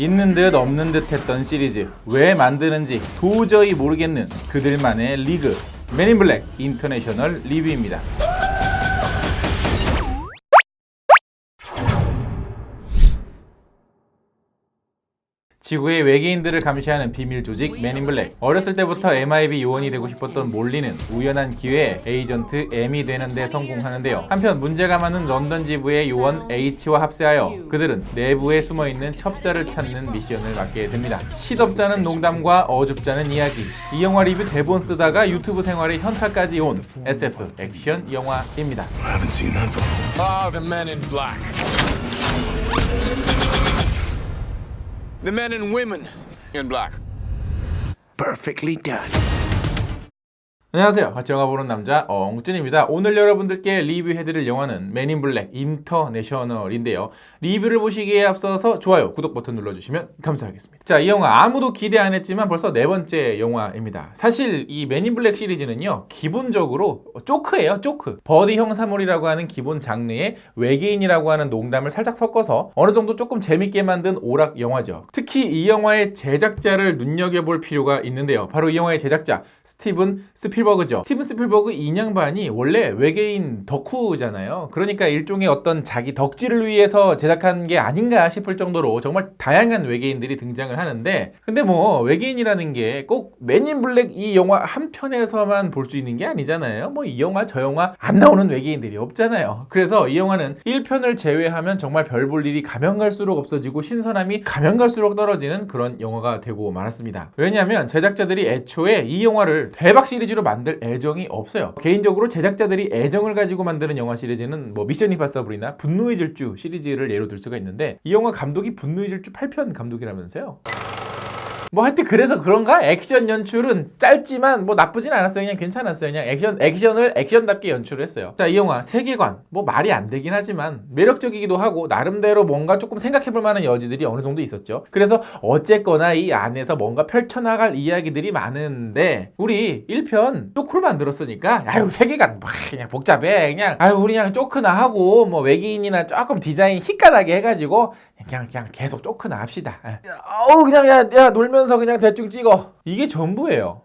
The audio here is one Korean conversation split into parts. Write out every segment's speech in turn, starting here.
있는 듯 없는 듯 했던 시리즈 왜 만드는지 도저히 모르겠는 그들만의 리그 맨인 블랙 인터내셔널 리뷰입니다. 지구의 외계인들을 감시하는 비밀 조직 맨인 블랙. 어렸을 때부터 MIB 요원이 되고 싶었던 몰리는 우연한 기회에 에이전트 M이 되는데 성공하는데요. 한편 문제가 많은 런던 지부의 요원 H와 합세하여 그들은 내부에 숨어 있는 첩자를 찾는 미션을 맡게 됩니다. 시덥잖은 농담과 어줍잖은 이야기. 이 영화 리뷰 대본 쓰다가 유튜브 생활에 현타까지 온 SF 액션 영화입니다. The men and women in black. Perfectly done. 안녕하세요. 같이 영화 보는 남자 엉준입니다. 오늘 여러분들께 리뷰해드릴 영화는 맨인 블랙 인터내셔널인데요. 리뷰를 보시기에 앞서서 좋아요, 구독 버튼 눌러주시면 감사하겠습니다. 자, 이 영화 아무도 기대 안 했지만 벌써 네 번째 영화입니다. 사실 이 맨인 블랙 시리즈는요, 기본적으로 쪼크예요, 쪼크. 버디 형사물이라고 하는 기본 장르에 외계인이라고 하는 농담을 살짝 섞어서 어느 정도 조금 재밌게 만든 오락 영화죠. 특히 이 영화의 제작자를 눈여겨볼 필요가 있는데요. 바로 이 영화의 제작자 스티븐 스 필버그죠. 스티븐 스필버그 인양반이 원래 외계인 덕후잖아요. 그러니까 일종의 어떤 자기 덕질을 위해서 제작한 게 아닌가 싶을 정도로 정말 다양한 외계인들이 등장을 하는데 근데 뭐 외계인이라는 게 꼭 맨인 블랙 이 영화 한 편에서만 볼 수 있는 게 아니잖아요. 뭐 이 영화 저 영화 안 나오는 외계인들이 없잖아요. 그래서 이 영화는 1편을 제외하면 정말 별 볼 일이 가면 갈수록 없어지고 신선함이 가면 갈수록 떨어지는 그런 영화가 되고 말았습니다. 왜냐하면 제작자들이 애초에 이 영화를 대박 시리즈로 만들 애정이 없어요. 개인적으로 제작자들이 애정을 가지고 만드는 영화 시리즈는 뭐 미션 임파서블이나 분노의 질주 시리즈를 예로 들 수가 있는데 이 영화 감독이 분노의 질주 8편 감독이라면서요. 뭐 하여튼 그래서 그런가? 액션 연출은 짧지만 뭐 나쁘진 않았어요. 그냥 괜찮았어요. 그냥 액션 액션을 액션답게 연출을 했어요. 자, 이 영화 세계관 뭐 말이 안 되긴 하지만 매력적이기도 하고 나름대로 뭔가 조금 생각해 볼 만한 여지들이 어느 정도 있었죠. 그래서 어쨌거나 이 안에서 뭔가 펼쳐 나갈 이야기들이 많은데 우리 1편 쪼크를 만들었으니까 아유 세계관 막 그냥 복잡해. 그냥 아유 우리 그냥 쪼크나 하고 뭐 외계인이나 조금 디자인 희까하게 해 가지고 그냥 그냥 계속 쪼크나 합시다. 예. 어우 그냥 야, 야 놀면서 그냥 대충 찍어. 이게 전부예요.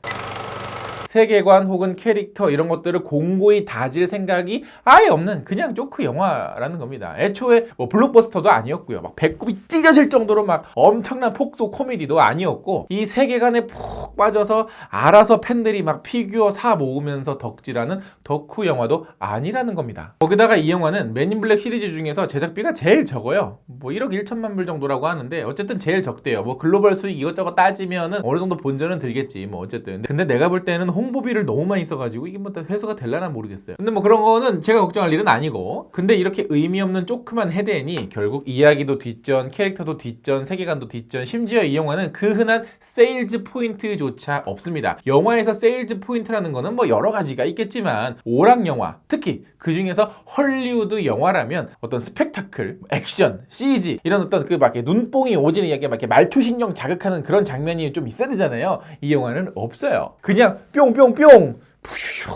세계관 혹은 캐릭터 이런 것들을 공고히 다질 생각이 아예 없는 그냥 조크 영화라는 겁니다. 애초에 뭐 블록버스터도 아니었고요. 막 배꼽이 찢어질 정도로 막 엄청난 폭소 코미디도 아니었고 이 세계관에 푹 빠져서 알아서 팬들이 막 피규어 사 모으면서 덕질하는 덕후 영화도 아니라는 겁니다. 거기다가 이 영화는 맨인 블랙 시리즈 중에서 제작비가 제일 적어요. 뭐 1억 1천만 불 정도라고 하는데 어쨌든 제일 적대요. 뭐 글로벌 수익 이것저것 따지면은 어느 정도 본전은 들겠지. 뭐 어쨌든. 근데 내가 볼 때는 홍 보비를 너무 많이 써가지고 이게 뭐 다 회수가 될라나 모르겠어요. 근데 뭐 그런 거는 제가 걱정할 일은 아니고. 근데 이렇게 의미 없는 조그만 헤드엔이 결국 이야기도 뒷전, 캐릭터도 뒷전, 세계관도 뒷전, 심지어 이 영화는 그 흔한 세일즈 포인트조차 없습니다. 영화에서 세일즈 포인트라는 거는 뭐 여러 가지가 있겠지만 오락 영화, 특히 그 중에서 헐리우드 영화라면 어떤 스펙타클, 액션, CG 이런 어떤 그 막 눈뽕이 오지는 이야기 막 말초신경 자극하는 그런 장면이 좀 있어야 되잖아요. 이 영화는 없어요. 그냥 뿅 뿅뿅. 푸슈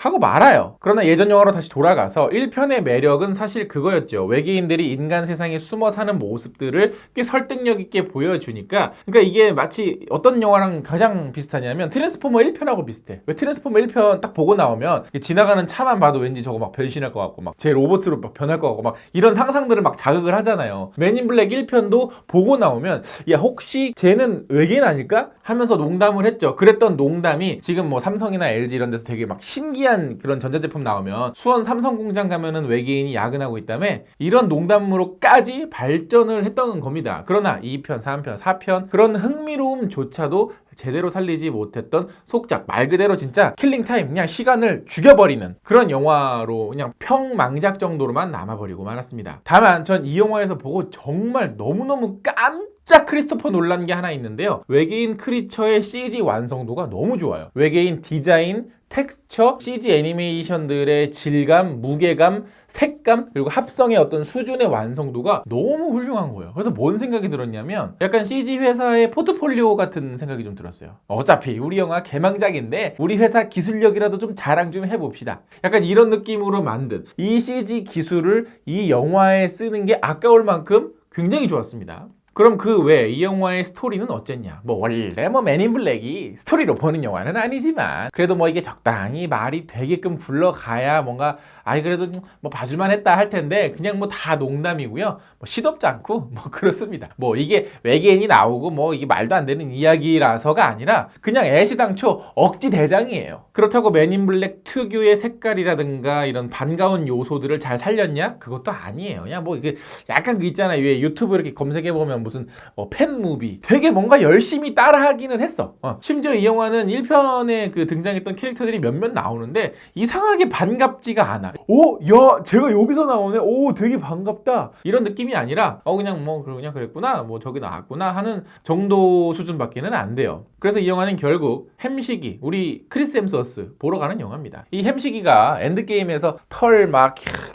하고 말아요. 그러나 예전 영화로 다시 돌아가서 1편의 매력은 사실 그거였죠. 외계인들이 인간 세상에 숨어 사는 모습들을 꽤 설득력 있게 보여주니까 그러니까 이게 마치 어떤 영화랑 가장 비슷하냐면 트랜스포머 1편하고 비슷해. 왜 트랜스포머 1편 딱 보고 나오면 지나가는 차만 봐도 왠지 저거 막 변신할 것 같고 막 제 로봇으로 막 변할 것 같고 막 이런 상상들을 막 자극을 하잖아요. 맨인 블랙 1편도 보고 나오면 야 혹시 쟤는 외계인 아닐까? 하면서 농담을 했죠. 그랬던 농담이 지금 뭐 삼성이나 LG 이런 데서 되게 막 신기한 그런 전자제품 나오면 수원 삼성 공장 가면은 외계인이 야근하고 있다며 이런 농담으로까지 발전을 했던 겁니다. 그러나 2편, 3편, 4편 그런 흥미로움조차도 제대로 살리지 못했던 속작 말 그대로 진짜 킬링 타임 그냥 시간을 죽여버리는 그런 영화로 그냥 평망작 정도로만 남아버리고 말았습니다. 다만 전 이 영화에서 보고 정말 너무너무 깜짝 크리스토퍼 놀란 게 하나 있는데요. 외계인 크리처의 CG 완성도가 너무 좋아요. 외계인 디자인 텍스처, CG 애니메이션들의 질감, 무게감, 색감, 그리고 합성의 어떤 수준의 완성도가 너무 훌륭한 거예요. 그래서 뭔 생각이 들었냐면 약간 CG 회사의 포트폴리오 같은 생각이 좀 들었어요. 어차피 우리 영화 개망작인데 우리 회사 기술력이라도 좀 자랑 좀 해봅시다. 약간 이런 느낌으로 만든 이 CG 기술을 이 영화에 쓰는 게 아까울 만큼 굉장히 좋았습니다. 그럼 그 외 이 영화의 스토리는 어쨌냐? 뭐 원래 뭐 맨인 블랙이 스토리로 보는 영화는 아니지만 그래도 뭐 이게 적당히 말이 되게끔 굴러가야 뭔가 아이 그래도 뭐 봐줄만 했다 할 텐데 그냥 뭐 다 농담이고요. 뭐 시덥지 않고 뭐 그렇습니다. 뭐 이게 외계인이 나오고 뭐 이게 말도 안 되는 이야기라서가 아니라 그냥 애시당초 억지 대장이에요. 그렇다고 맨인 블랙 특유의 색깔이라든가 이런 반가운 요소들을 잘 살렸냐? 그것도 아니에요. 그냥 뭐 이게 약간 그 있잖아요. 왜 유튜브 이렇게 검색해 보면 무슨 어, 팬 무비 되게 뭔가 열심히 따라하기는 했어. 어, 심지어 이 영화는 1편에 그 등장했던 캐릭터들이 몇몇 나오는데 이상하게 반갑지가 않아. 오, 야, 제가 여기서 나오네. 오, 되게 반갑다. 이런 느낌이 아니라 어 그냥 뭐 그냥 그랬구나. 뭐 저기 나왔구나 하는 정도 수준밖에는 안 돼요. 그래서 이 영화는 결국 햄식이 우리 크리스 햄스워스 보러 가는 영화입니다. 이 햄식이가 엔드게임에서 털 막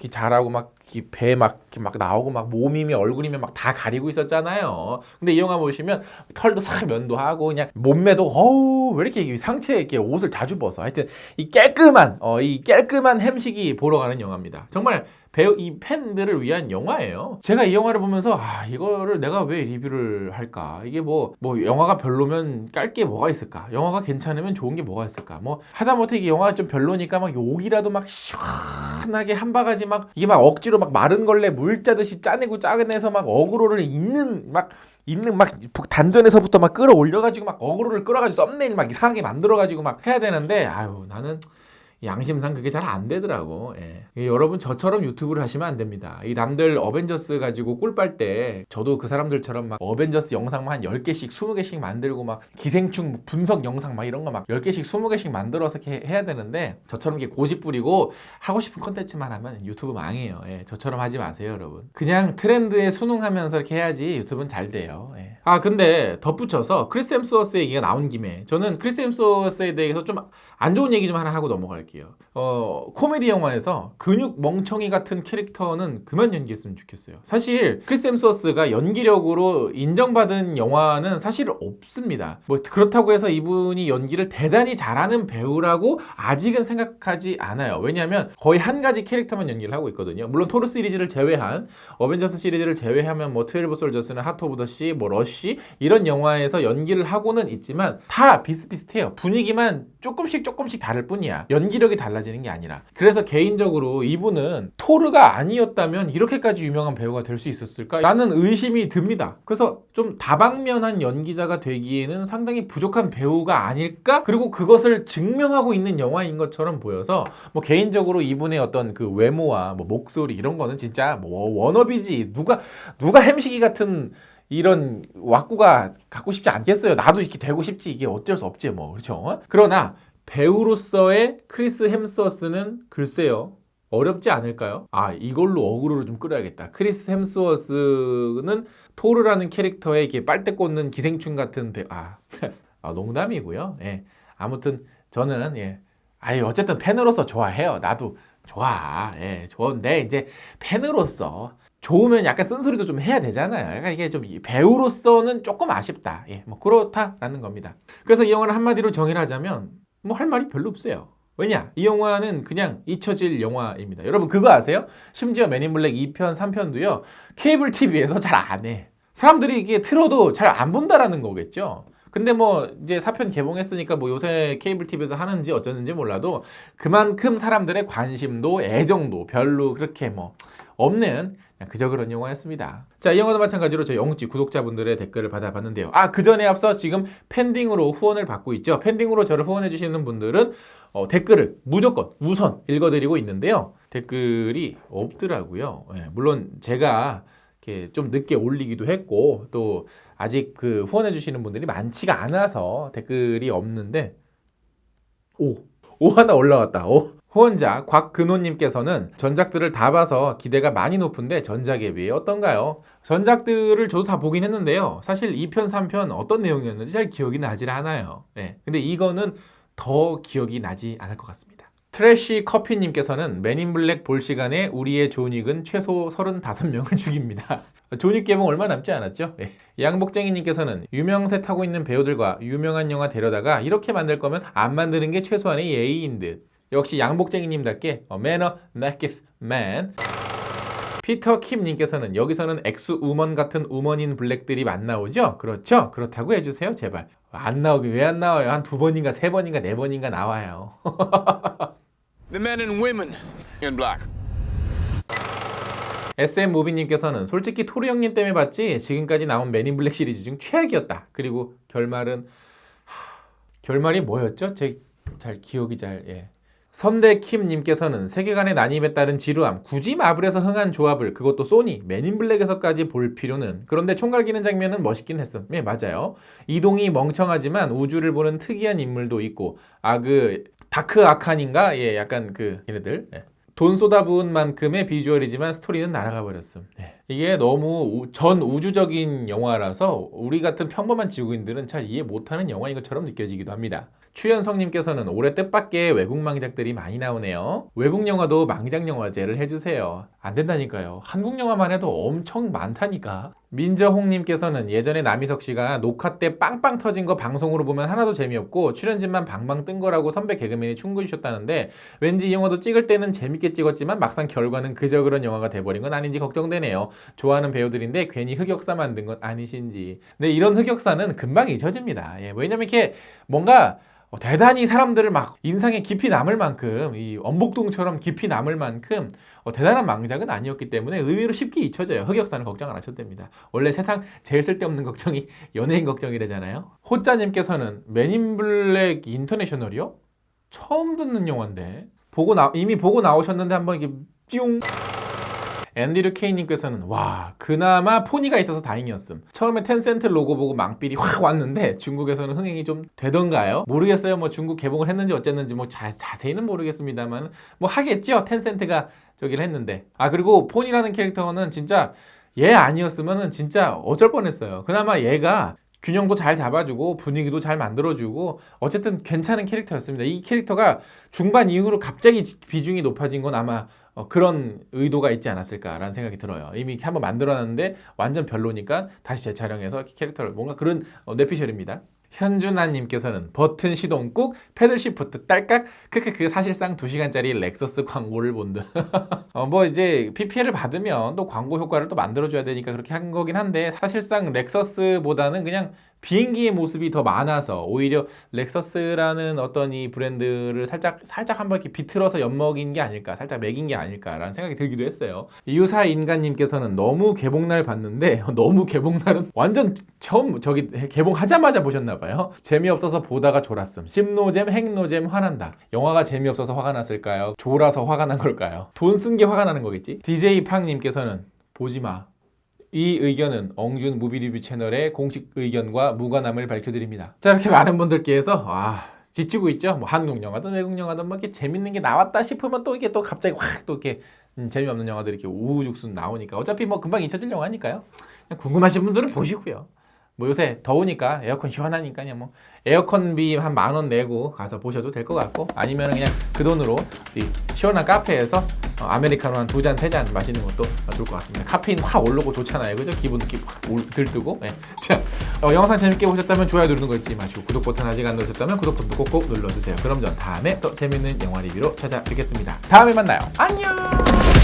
잘하고 막 배막 막 나오고 막 몸이며 얼굴이며 막 다 가리고 있었잖아요. 근데 이 영화 보시면 털도 싹 면도 하고 그냥 몸매도 어우 왜 이렇게 이 상체에 이렇게 옷을 자주 벗어. 하여튼 이 깔끔한 어 이 깔끔한 햄식이 보러 가는 영화입니다. 정말 배우 이 팬들을 위한 영화예요. 제가 이 영화를 보면서 아 이거를 내가 왜 리뷰를 할까? 이게 뭐뭐 영화가 별로면 깔 게 뭐가 있을까? 영화가 괜찮으면 좋은 게 뭐가 있을까? 뭐 하다못해 이게 영화가 좀 별로니까 막 욕이라도 막 시원하게 한 바가지 막 이게 막 억지로 막 마른 걸레 물 짜듯이 짜내고 짜내서 막 어그로를 있는 막 있는 막 단전에서부터 막 끌어올려가지고 막 어그로를 끌어가지고 썸네일 막 이상하게 만들어가지고 막 해야 되는데 아유 나는 양심상 그게 잘 안 되더라고. 예. 이 여러분 저처럼 유튜브를 하시면 안 됩니다. 이 남들 어벤져스 가지고 꿀 빨 때 저도 그 사람들처럼 막 어벤져스 영상만 한 10개씩 20개씩 만들고 막 기생충 분석 영상 막 이런 거 막 10개씩 20개씩 만들어서 이렇게 해야 되는데 저처럼 이렇게 고집 부리고 하고 싶은 컨텐츠만 하면 유튜브 망해요. 예. 저처럼 하지 마세요, 여러분. 그냥 트렌드에 순응하면서 이렇게 해야지 유튜브는 잘 돼요. 예. 아, 근데 덧붙여서 크리스 햄스워스 얘기가 나온 김에 저는 크리스 햄스워스에 대해서 좀 안 좋은 얘기 좀 하나 하고 넘어갈게요. 어, 코미디 영화에서 근육 멍청이 같은 캐릭터는 그만 연기했으면 좋겠어요. 사실 크리스 햄스워스가 연기력으로 인정받은 영화는 사실 없습니다. 뭐 그렇다고 해서 이분이 연기를 대단히 잘하는 배우라고 아직은 생각하지 않아요. 왜냐하면 거의 한 가지 캐릭터만 연기를 하고 있거든요. 물론 토르 시리즈를 제외한 어벤져스 시리즈를 제외하면 뭐 트웰브 솔저스는 하트 오브 더 시, 뭐 러쉬 이런 영화에서 연기를 하고는 있지만 다 비슷비슷해요. 분위기만 조금씩 조금씩 다를 뿐이야. 연기력 이 달라지는 게 아니라. 그래서 개인적으로 이분은 토르가 아니었다면 이렇게까지 유명한 배우가 될 수 있었을까? 라는 의심이 듭니다. 그래서 좀 다방면한 연기자가 되기에는 상당히 부족한 배우가 아닐까? 그리고 그것을 증명하고 있는 영화인 것처럼 보여서 뭐 개인적으로 이분의 어떤 그 외모와 뭐 목소리 이런 거는 진짜 뭐 워너비지 누가 누가 햄식이 같은 이런 왁구가 갖고 싶지 않겠어요. 나도 이렇게 되고 싶지 이게 어쩔 수 없지 뭐 그렇죠. 그러나 배우로서의 크리스 햄스워스는 글쎄요. 어렵지 않을까요? 아 이걸로 어그로를 좀 끌어야겠다. 크리스 햄스워스는 토르라는 캐릭터에 이렇게 빨대 꽂는 기생충 같은 배우. 아, 아 농담이고요. 예. 아무튼 저는 예. 아이 어쨌든 팬으로서 좋아해요. 나도 좋아. 예, 좋은데 이제 팬으로서 좋으면 약간 쓴소리도 좀 해야 되잖아요. 약간 이게 좀 배우로서는 조금 아쉽다. 예, 뭐 그렇다라는 겁니다. 그래서 이 영화를 한마디로 정의를 하자면 뭐 할 말이 별로 없어요. 왜냐? 이 영화는 그냥 잊혀질 영화입니다. 여러분 그거 아세요? 심지어 맨인 블랙 2편, 3편도요. 케이블 TV에서 잘 안 해. 사람들이 이게 틀어도 잘 안 본다라는 거겠죠. 근데 뭐 이제 4편 개봉했으니까 뭐 요새 케이블 TV에서 하는지 어쩌는지 몰라도 그만큼 사람들의 관심도 애정도 별로 그렇게 뭐 없는 그저 그런 영화였습니다. 자, 이 영화도 마찬가지로 저희 영지 구독자분들의 댓글을 받아봤는데요. 아, 그 전에 앞서 지금 팬딩으로 후원을 받고 있죠. 팬딩으로 저를 후원해주시는 분들은 어, 댓글을 무조건 우선 읽어드리고 있는데요. 댓글이 없더라고요. 예, 물론 제가 이렇게 좀 늦게 올리기도 했고 또 아직 그 후원해주시는 분들이 많지가 않아서 댓글이 없는데 오, 오 하나 올라왔다. 오. 후원자 곽근호님께서는 전작들을 다 봐서 기대가 많이 높은데 전작에 비해 어떤가요? 전작들을 저도 다 보긴 했는데요. 사실 2편, 3편 어떤 내용이었는지 잘 기억이 나질 않아요. 네. 근데 이거는 더 기억이 나지 않을 것 같습니다. 트래쉬 커피님께서는 맨인 블랙 볼 시간에 우리의 존윅은 최소 35명을 죽입니다. 존윅 개봉 얼마 남지 않았죠? 예. 양복쟁이님께서는 유명세 타고 있는 배우들과 유명한 영화 데려다가 이렇게 만들 거면 안 만드는 게 최소한의 예의인 듯. 역시 양복쟁이님답게 어, 매너 naked man 피터 킴님께서는 여기서는 엑스 우먼 같은 우먼인 블랙들이 만 나오죠? 그렇죠? 그렇다고 해주세요 제발 안 나오기 왜 안 나와요? 한 두 번인가 세 번인가 네 번인가 나와요 The men and women in black. SM 무비님께서는 솔직히 토르 형님 때문에 봤지 지금까지 나온 맨인 블랙 시리즈 중 최악이었다. 그리고 결말은 하, 결말이 뭐였죠? 제 잘 기억이 잘 예. 선대 킴님께서는 세계관의 난입에 따른 지루함, 굳이 마블에서 흥한 조합을 그것도 소니, 맨인 블랙에서까지 볼 필요는 그런데 총 갈기는 장면은 멋있긴 했음. 예, 맞아요. 이동이 멍청하지만 우주를 보는 특이한 인물도 있고 아그 다크 아칸인가? 예, 약간 그 얘네들. 예. 돈 쏟아부은 만큼의 비주얼이지만 스토리는 날아가 버렸음. 예. 이게 너무 우- 전 우주적인 영화라서 우리 같은 평범한 지구인들은 잘 이해 못하는 영화인 것처럼 느껴지기도 합니다. 추현성님께서는 올해 뜻밖의 외국 망작들이 많이 나오네요. 외국 영화도 망작 영화제를 해주세요. 안 된다니까요. 한국 영화만 해도 엄청 많다니까. 민저홍님께서는 예전에 남희석 씨가 녹화 때 빵빵 터진 거 방송으로 보면 하나도 재미없고 출연진만 방방 뜬 거라고 선배 개그맨이 충고 주셨다는데 왠지 이 영화도 찍을 때는 재밌게 찍었지만 막상 결과는 그저 그런 영화가 돼버린 건 아닌지 걱정되네요. 좋아하는 배우들인데 괜히 흑역사 만든 건 아니신지. 근데 이런 흑역사는 금방 잊혀집니다. 예, 왜냐면 이렇게 뭔가 어, 대단히 사람들을 막 인상에 깊이 남을 만큼 이 엄복동처럼 깊이 남을 만큼 어, 대단한 망작은 아니었기 때문에 의외로 쉽게 잊혀져요. 흑역사는 걱정 안 하셔도 됩니다. 원래 세상 제일 쓸데없는 걱정이 연예인 걱정이래잖아요. 호짜님께서는 맨인 블랙 인터내셔널이요? 처음 듣는 영화인데 보고 나 이미 보고 나오셨는데 한번 이게 뿅 앤디류 케이님께서는 와 그나마 포니가 있어서 다행이었음. 처음에 텐센트 로고 보고 망삘이 확 왔는데 중국에서는 흥행이 좀 되던가요? 모르겠어요. 뭐 중국 개봉을 했는지 어쨌는지 뭐 자, 자세히는 모르겠습니다만 뭐 하겠죠. 텐센트가 저기를 했는데. 아 그리고 포니라는 캐릭터는 진짜 얘 아니었으면은 진짜 어쩔 뻔했어요. 그나마 얘가 균형도 잘 잡아주고 분위기도 잘 만들어주고 어쨌든 괜찮은 캐릭터였습니다. 이 캐릭터가 중반 이후로 갑자기 비중이 높아진 건 아마 어, 그런 의도가 있지 않았을까라는 생각이 들어요. 이미 한번 만들어놨는데 완전 별로니까 다시 재촬영해서 캐릭터를 뭔가 그런 어, 뇌피셜입니다. 현준아님께서는 버튼 시동 꾹 패들 시프트 딸깍 크크크 사실상 2시간짜리 렉서스 광고를 본 듯. 어, 뭐 이제 PPL을 받으면 또 광고 효과를 또 만들어줘야 되니까 그렇게 한 거긴 한데 사실상 렉서스보다는 그냥 비행기의 모습이 더 많아서 오히려 렉서스라는 어떤 이 브랜드를 살짝 살짝 한번 이렇게 비틀어서 엿먹인 게 아닐까 살짝 매긴 게 아닐까라는 생각이 들기도 했어요. 이유사 인간님께서는 너무 개봉날 봤는데 너무 개봉날은 완전 처음 저기 개봉하자마자 보셨나 봐요. 재미없어서 보다가 졸았음. 심노잼 행노잼 화난다. 영화가 재미없어서 화가 났을까요? 졸아서 화가 난 걸까요? 돈 쓴 게 화가 나는 거겠지? DJ 팡님께서는 보지 마. 이 의견은 엉준 무비리뷰 채널의 공식 의견과 무관함을 밝혀드립니다. 자 이렇게 많은 분들께서 아 지치고 있죠. 뭐 한국 영화든 외국 영화든 뭐 이렇게 재밌는 게 나왔다 싶으면 또 이게 또 갑자기 확 또 이렇게 음, 재미없는 영화들이 이렇게 우후죽순 나오니까 어차피 뭐 금방 잊혀질 영화니까요. 그냥 궁금하신 분들은 보시고요. 뭐 요새 더우니까 에어컨 시원하니까요. 뭐 에어컨비 한 만 원 내고 가서 보셔도 될 것 같고 아니면 그냥 그 돈으로 이 시원한 카페에서 어, 아메리카노 한 두 잔 세 잔 마시는 것도 좋을 것 같습니다. 카페인 확 오르고 좋잖아요. 그죠? 기분 느낌 확 올- 들뜨고. 예. 자, 어, 영상 재밌게 보셨다면 좋아요 누르는 거 잊지 마시고 구독 버튼 아직 안 누르셨다면 구독 버튼 꼭꼭 눌러주세요. 그럼 전 다음에 또 재밌는 영화 리뷰로 찾아뵙겠습니다. 다음에 만나요. 안녕.